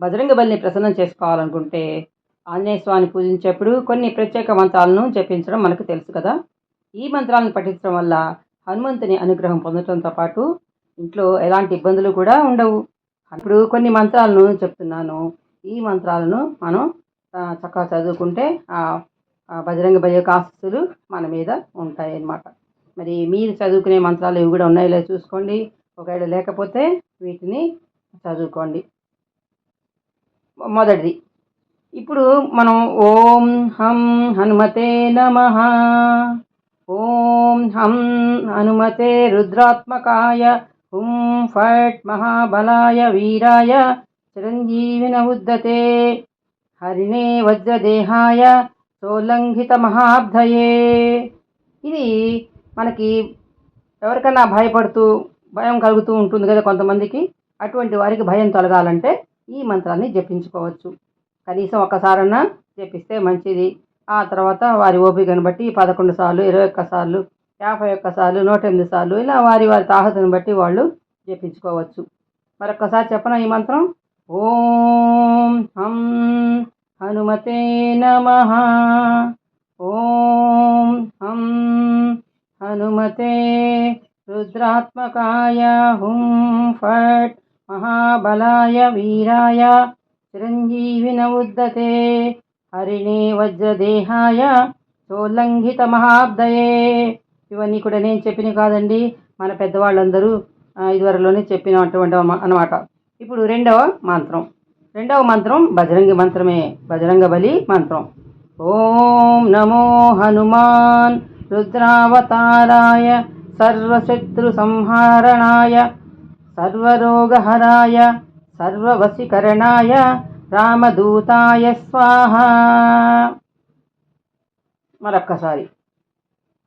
బజరంగ బలిని ప్రసన్నం చేసుకోవాలనుకుంటే ఆంజనేయ స్వామిని పూజించేప్పుడు కొన్ని ప్రత్యేక మంత్రాలను జపించడం మనకు తెలుసు కదా. ఈ మంత్రాలను పఠించడం వల్ల హనుమంతుని అనుగ్రహం పొందడంతో పాటు ఇంట్లో ఎలాంటి ఇబ్బందులు కూడా ఉండవు. ఇప్పుడు కొన్ని మంత్రాలను చెప్తున్నాను. ఈ మంత్రాలను మనం చక్కగా చదువుకుంటే బజరంగ బలి యొక్క ఆశీస్సులు మన మీద ఉంటాయి అన్నమాట మరి మీరు చదువుకునే మంత్రాలు ఇవి కూడా ఉన్నాయో చూసుకోండి. ఒకవేళ లేకపోతే వీటిని చదువుకోండి. మొదటిది. ఇప్పుడు మనం ఓం హం హనుమతే నమ. ఓం హం హనుమతే రుద్రాత్మకాయ. హుం ఫట్ మహాబలాయ వీరాయ. చిరంజీవిన ఉద్దతే హరిణే వజ్రదేహాయ. సోల్లంఘిత మహాబ్ధయే. ఇది మనకి ఎవరికైనా భయపడుతూ భయం కలుగుతూ ఉంటుంది కదా కొంతమందికి. అటువంటి వారికి భయం తొలగాలంటే ఈ మంత్రాన్ని జపించుకోవచ్చు. కనీసం ఒక్కసారన్నా జపిస్తే మంచిది. ఆ తర్వాత వారి ఓపికను బట్టి పదకొండు సార్లు ఇరవై ఒక్క సార్లు యాభై ఒక్క సార్లు నూట ఎనిమిది సార్లు ఇలా వారి వారి తాహతుని బట్టి వాళ్ళు జపించుకోవచ్చు. మరొకసారి చెప్పనా ఈ మంత్రం? ఓం హం హనుమతే నమ. ఓం హం హనుమతే రుద్రాత్మకాయ హుం ఫట్ మహాబలాయ వీరాయ చిరంజీవిన ఉద్దతే హరిణే వజ్రదేహాయ సోల్లంఘిత మహాబ్దయే. ఇవన్నీ కూడా నేను చెప్పినవి కాదండి మన పెద్దవాళ్ళందరూ ఇదివరలోనే ఇదివరలోనే చెప్పినటువంటి అనమాట ఇప్పుడు రెండవ మంత్రం. రెండవ మంత్రం బజరంగి మంత్రమే బజరంగ బలి మంత్రం. ఓం నమో హనుమాన్ రుద్రావతారాయ సర్వశత్రు సంహారణాయ సర్వరోగహరాయ సర్వవశీకరణాయ రామదూతాయ స్వాహ. మరొక్కసారి.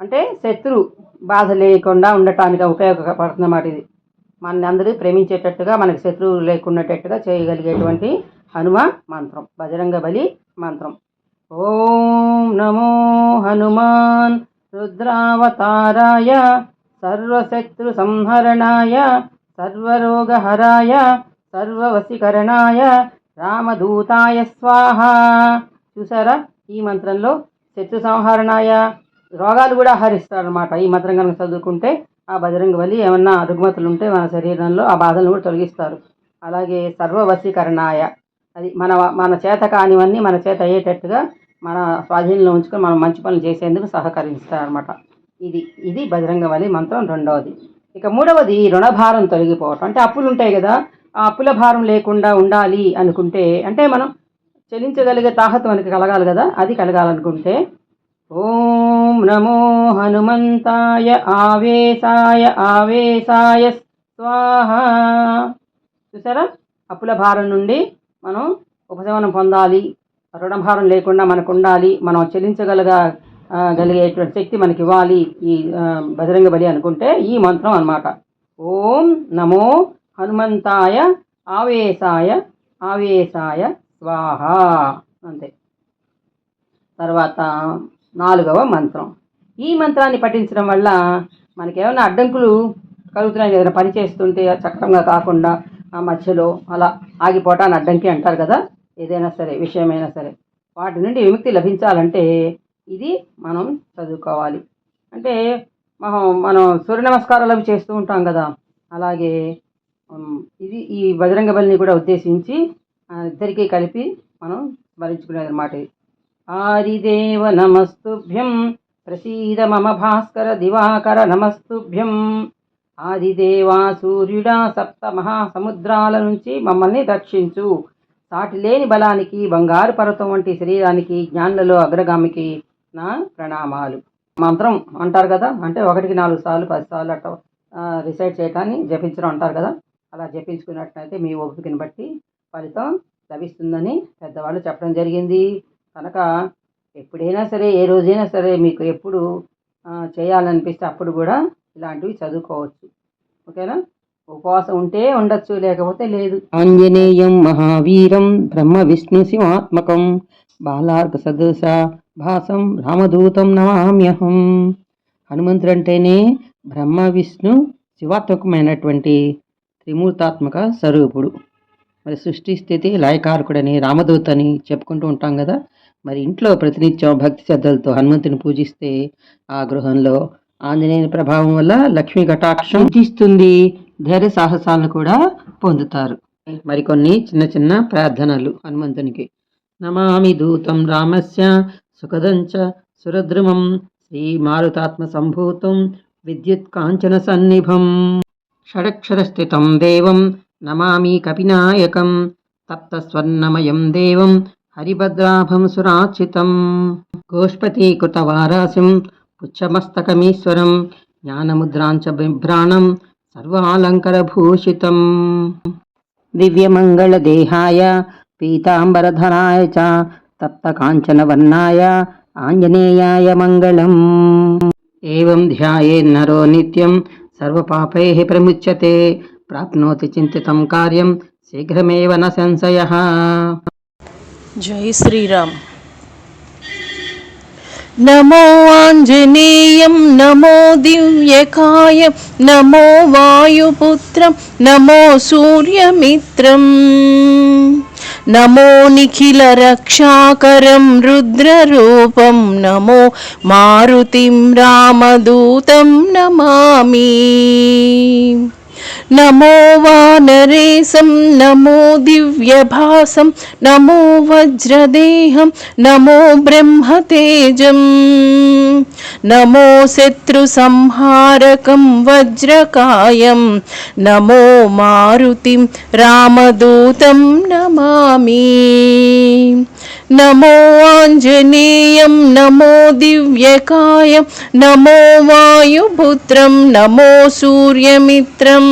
అంటే శత్రు బాధ లేకుండా ఉండటానికి ఉపయోగపడుతున్నమాట ఇది. మన అందరూ ప్రేమించేటట్టుగా మనకి శత్రువు లేకున్నట్టుగా చేయగలిగేటువంటి హనుమ మంత్రం బజరంగ బలి మంత్రం. ఓం నమో హనుమాన్ రుద్రావతారాయ సర్వశత్రు సంహరణాయ సర్వరోగహరాయ సర్వవశీకరణాయ రామదూతాయ స్వాహ. చూసారా ఈ మంత్రంలో శత్రు సంహరణాయ రోగాలు కూడా హరిస్తారనమాట ఈ మంత్రం కనుక చదువుకుంటే ఆ బజరంగ బలి ఏమన్నా రుగ్మతలు ఉంటే మన శరీరంలో ఆ బాధలను కూడా తొలగిస్తారు. అలాగే సర్వవశీకరణాయ. అది మన మన చేత కానివన్నీ మన చేత అయ్యేటట్టుగా మన స్వాధీనంలో ఉంచుకొని మనం మంచి పనులు చేసేందుకు సహకరిస్తారనమాట ఇది ఇది బజరంగ బలి మంత్రం రెండవది. ఇక మూడవది రుణభారం తొలగిపోవటం. అంటే అప్పులు ఉంటాయి కదా ఆ అప్పుల భారం లేకుండా ఉండాలి అనుకుంటే అంటే మనం చెల్లించగలిగే తాహత మనకి కలగాలి కదా అది కలగాలనుకుంటే ఓం నమో హనుమంతాయ ఆవేశాయ ఆవేశాయ స్వాహ. చూసారా? అప్పుల భారం నుండి మనం ఉపశమనం పొందాలి రుణభారం లేకుండా మనకు ఉండాలి మనం చెల్లించగలగా గలిగేటువంటి శక్తి మనకి ఇవ్వాలి ఈ బజరంగ బలి అనుకుంటే ఈ మంత్రం అన్నమాట. ఓం నమో హనుమంతాయ ఆవేశాయ ఆవేశాయ స్వాహ. అంతే. తర్వాత నాలుగవ మంత్రం. ఈ మంత్రాన్ని పఠించడం వల్ల మనకి ఏమైనా అడ్డంకులు కలుగుతున్నాయి ఏదైనా పని చేస్తుంటే చక్రంగా కాకుండా ఆ మధ్యలో అలా ఆగిపోవటాన్ని అడ్డంకి అంటారు కదా ఏదైనా సరే విషయమైనా సరే. వాటి నుండి విముక్తి లభించాలంటే ఇది మనం చదువుకోవాలి. అంటే మనం మనం సూర్య నమస్కారాలు అవి చేస్తూ ఉంటాం కదా. అలాగే ఇది ఈ బజరంగ బలిని కూడా ఉద్దేశించి ఇద్దరికీ కలిపి మనం స్మరించుకునేది అనమాట ఆదిదేవ నమస్తుభ్యం ప్రసీద మమ భాస్కర దివాకర నమస్తుభ్యం. ఆదిదేవా సూర్యుడా సప్త మహాసముద్రాల నుంచి మమ్మల్ని రక్షించు. సాటి లేని బలానికి బంగారు పర్వతం వంటి శరీరానికి జ్ఞానులలో అగ్రగామికి నా ప్రణామాలు. మంత్రం అంటారు కదా అంటే ఒకటికి నాలుగు సార్లు పది సార్లు అట్లా రిసైడ్ చేయటాన్ని జపించడం అంటారు కదా అలా జపించుకున్నట్లయితే మీ ఓపికని బట్టి ఫలితం లభిస్తుందని పెద్దవాళ్ళు చెప్పడం జరిగింది. కనుక ఎప్పుడైనా సరే ఏ రోజైనా సరే మీకు ఎప్పుడు చేయాలనిపిస్తే అప్పుడు కూడా ఇలాంటివి చదువుకోవచ్చు. ఓకేనా? ఉపవాసం ఉంటే ఉండొచ్చు లేకపోతే లేదు. ఆంజనేయం మహావీరం బ్రహ్మ విష్ణు శివాత్మకం బాలార్క సదృశ భాసం రామదూతం నమామ్యహం. హనుమంతుడు అంటేనే బ్రహ్మ విష్ణు శివాత్మకమైనటువంటి త్రిమూర్తాత్మక స్వరూపుడు. మరి సృష్టి స్థితి లయకారకుడని రామదూతని చెప్పుకుంటూ ఉంటాం కదా. మరి ఇంట్లో ప్రతినిత్యం భక్తి శ్రద్ధలతో హనుమంతుని పూజిస్తే ఆ గృహంలో ఆంజనేయుని ప్రభావం వల్ల లక్ష్మీ కటాక్షం ఇస్తుంది ధైర్య సాహసాలను కూడా పొందుతారు. మరికొన్ని చిన్న చిన్న ప్రార్థనలు హనుమంతునికి. నమామి దూతం రామస్య సుఖదంచ సురద్రుమం శ్రీమారుతాత్మసంభూతం మారుతాత్మ సన్నిభం షడక్షరస్థితం దేవం నమామి కపినాయకం తప్తస్వర్ణమయం దేవం హరిభద్రాభం సురాచితం గోష్పతీకృతవారాసిం పుచ్చమస్తకమీశ్వరం జ్ఞానముద్రాంచ బిభ్రాణం సర్వాలంకరభూషితం దివ్యమంగళదేహాయ పీతాంబరధరాయ చ తప్తకాంచనవర్ణాయ ఆంజనేయాయ మంగళం ఏం ధ్యాయేన్నరో నిత్యం సర్వపాపైः ప్రముచ్యతే ప్రాప్నోతి చింతితం కార్యం శీఘ్రమేవ న సంశయः జై శ్రీరామ్ నమో ఆంజనేయం నమో దివ్యకాయ నమో వాయుపుత్రం నమో సూర్యమిత్రం నమో నిఖిల రక్షాకరం రుద్రరూపం నమో మారుతిం రామదూతం నమామి. नमो वानरेशं नमो दिव्यभासं नमो वज्रदेहं नमो ब्रह्मतेजम् नमो शत्रुसंहारकं वज्रकायं नमो मारुतिं रामदूतं नमामि नमो आञ्जनेयं नमो दिव्यकायं नमो वायुपुत्रं नमो सूर्यमित्रम्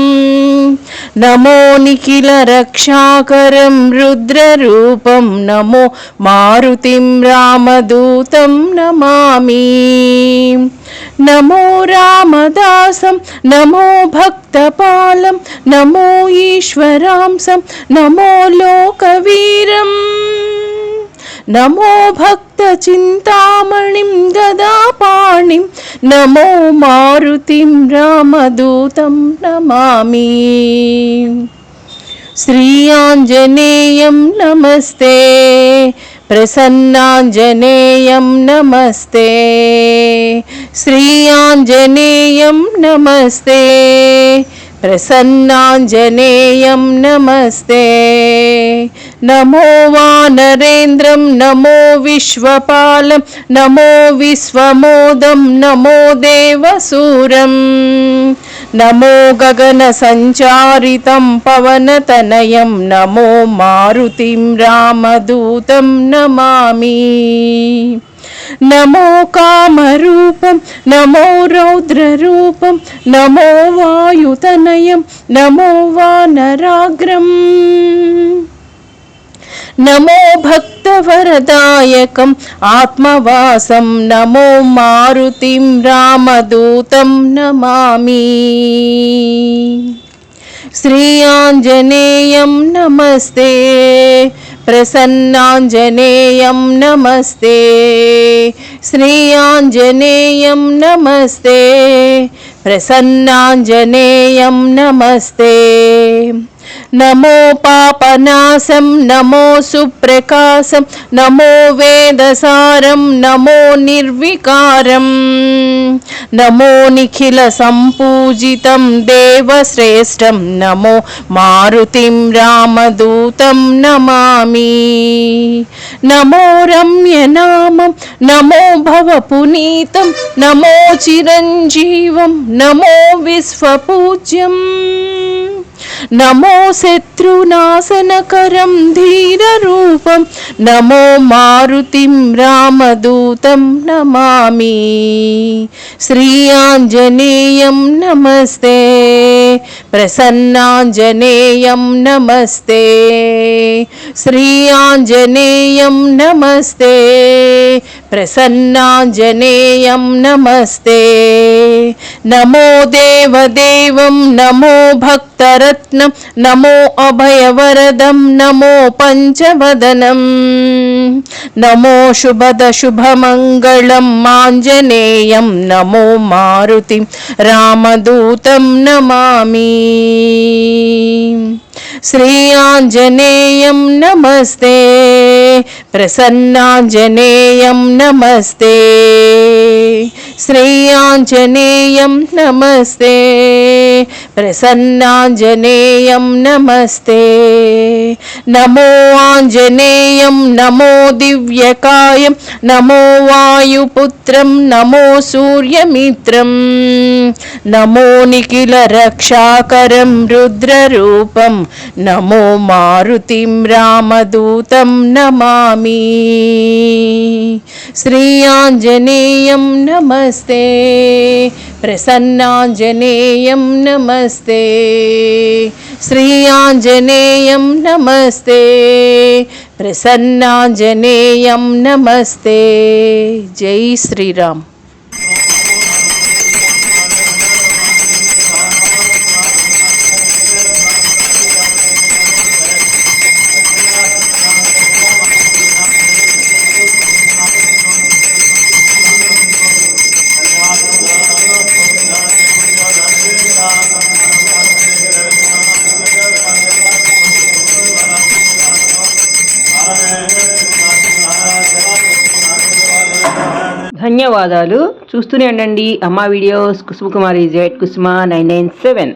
నమో నిఖిల రక్షాకరం రుద్రరూపం నమో మారుతిం రామదూతం నమామి. నమో రామదాసం నమో భక్తపాలం నమో ఈశ్వరాంసం నమో లోకవీరం. నమో భక్త చింతామణిం గదాపాణిం నమో మారుతిం రామదూతం నమామి. శ్రీ ఆంజనేయం నమస్తే ప్రసన్నాంజనేయం నమస్తే శ్రీ ఆంజనేయం నమస్తే प्रसन्नाञ्जनेयं नमस्ते। नमो वानरेन्द्रं नमो विश्वपालं नमो विश्वमोदं नमो देवसूरम् नमो गगनसञ्चारितं पवनतनयं नमो मारुतिं रामदूतं नमामि। नमो कामरूपं नमो रौद्ररूपं नमो वायुतनयं नमो वानराग्रम् नमो भक्तवरदायकम् आत्मवासं नमो मारुतिं रामदूतं नमामि। श्रीयाञ्जनेयं नमस्ते। प्रसन्नाञ्जनेयं नमस्ते। श्रीयाञ्जनेयं नमस्ते। प्रसन्नाञ्जनेयं नमस्ते। నమో పాపనాశం నమో సుప్రకాశం నమో వేదసారం నమో నిర్వికారం. నమో నిఖిల సంపూజితం దేవశ్రేష్టం నమో మారుతిం రామదూతం నమామి. నమో రమ్యనామం నమో భవపునీతం నమో చిరంజీవం నమో విశ్వపూజ్యం. నమో శత్రునాశనకరం ధీరరూపం నమో మారుతిం రామదూతం నమామి. శ్రీ ఆంజనేయం నమస్తే. ప్రసన్నాంజనేయం నమస్తే శ్రీ ఆంజనేయం నమస్తే ప్రసన్నాంజనేయం నమస్తే నమో దేవదేవం నమో భక్తరత్నం నమో అభయవరదం నమో పంచవదనం नमो शुभदशुभमङ्गलम् माञ्जनेयं नमो मारुतिं रामदूतं नमामि। श्रीयाञ्जनेयं नमस्ते प्रसन्नाञ्जनेयं नमस्ते। శ్రేయాంజనేయం నమస్తే. నమస్తే ప్రసన్నాంజనేయం నమస్తే. నమో ఆంజనేయం నమో దివ్యకాయం నమో వాయుపుత్రం నమో సూర్యమిత్రం నమో నిఖిల రక్షాకరం రుద్రరూపం నమో మారుతిం రామదూతం నమామి. శ్రీ ఆంజనేయం నమస్తే. ప్రసన్నాంజనేయం నమస్తే. శ్రీ ఆంజనేయం నమస్తే. ప్రసన్నాంజనేయం నమస్తే. జై శ్రీరామ్. ధన్యవాదాలు. చూస్తూనే ఉండండి. అమ్మా videos Kusumakumari jet Kusuma nine nine seven.